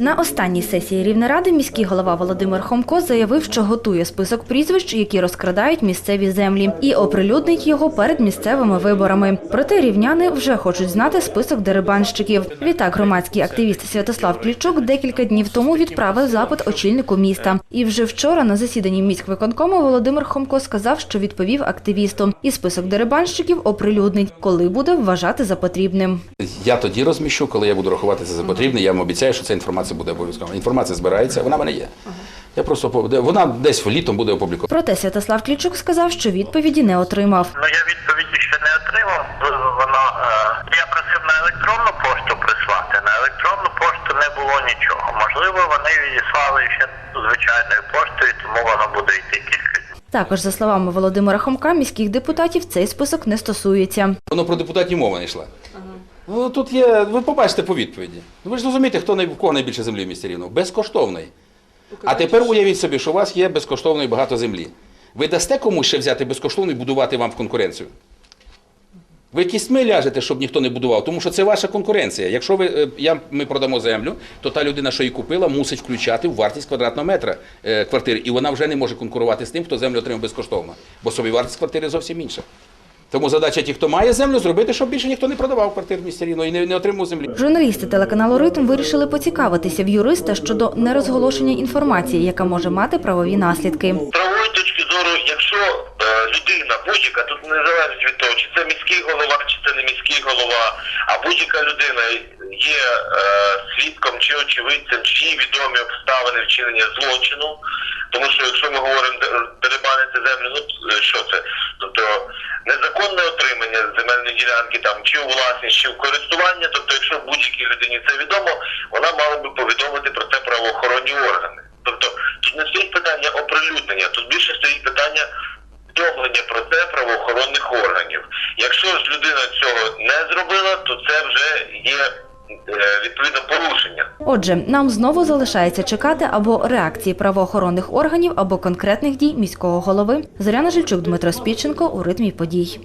На останній сесії Рівнеради міський голова Володимир Хомко заявив, що готує список прізвищ, які розкрадають місцеві землі, і оприлюднить його перед місцевими виборами. Проте рівняни вже хочуть знати список дерибанщиків. Відтак громадський активіст Святослав Клічук декілька днів тому відправив запит очільнику міста. І вже вчора на засіданні міськвиконкому Володимир Хомко сказав, що відповів активісту. І список дерибанщиків оприлюднить, коли буде вважати за потрібним. Я тоді розміщу, коли я буду рахувати це за потрібне. Я вам обіцяю, що ця інформація буде обов'язково. Інформація збирається, вона в мене є. Я просто вона десь літом буде опублікована. Проте Святослав Клічук сказав, що відповіді не отримав. Ну я відповіді ще не отримав. Воно е, я просив на електронну пошту прислати. На електронну пошту не було нічого. Можливо, вони відіслали ще звичайною поштою, тому воно буде йти кілька. Також, за словами Володимира Хомка, міських депутатів цей список не стосується. Воно про депутатів мова не йшла. Ну, тут є, ви побачите по відповіді. Ну, Ви ж розумієте, хто най- в кого найбільше землі в місті Рівно? Безкоштовної. А тепер уявіть собі, що у вас є безкоштовної багато землі. Ви дасте комусь ще взяти безкоштовно і будувати вам в конкуренцію? Ви кістьми ляжете, щоб ніхто не будував, тому що це ваша конкуренція. Якщо ви, е, я, ми продамо землю, то та людина, що її купила, мусить включати в вартість квадратного метра е, квартири. І вона вже не може конкурувати з тим, хто землю отримав безкоштовно. Бо собі вартість квартири зовсім інша. Тому задача тих, хто має землю, зробити, щоб більше ніхто не продавав квартир в місті Рівно і не, не отримав землі. Журналісти телеканалу Ритм вирішили поцікавитися в юриста щодо нерозголошення інформації, яка може мати правові наслідки. З правової точки зору, якщо е, людина будь-яка, тут не залежить від того, чи це міський голова, чи це не міський голова, а будь-яка людина є е, свідком чи очевидцем, чи відомі обставини вчинення злочину. Тому що якщо ми говоримо де- дерибанити землю, ну е, що це? Отримання земельної ділянки там чи у власність, чи в користування. Тобто, якщо будь-якій людині це відомо, вона мала би повідомити про це правоохоронні органи. Тобто тут не стоїть питання оприлюднення, тут більше стоїть питання повідомлення про це правоохоронних органів. Якщо ж людина цього не зробила, то це вже є е, відповідно порушення. Отже, нам знову залишається чекати або реакції правоохоронних органів, або конкретних дій міського голови. Зоряна Жильчук, Дмитро Спіченко у ритмі подій.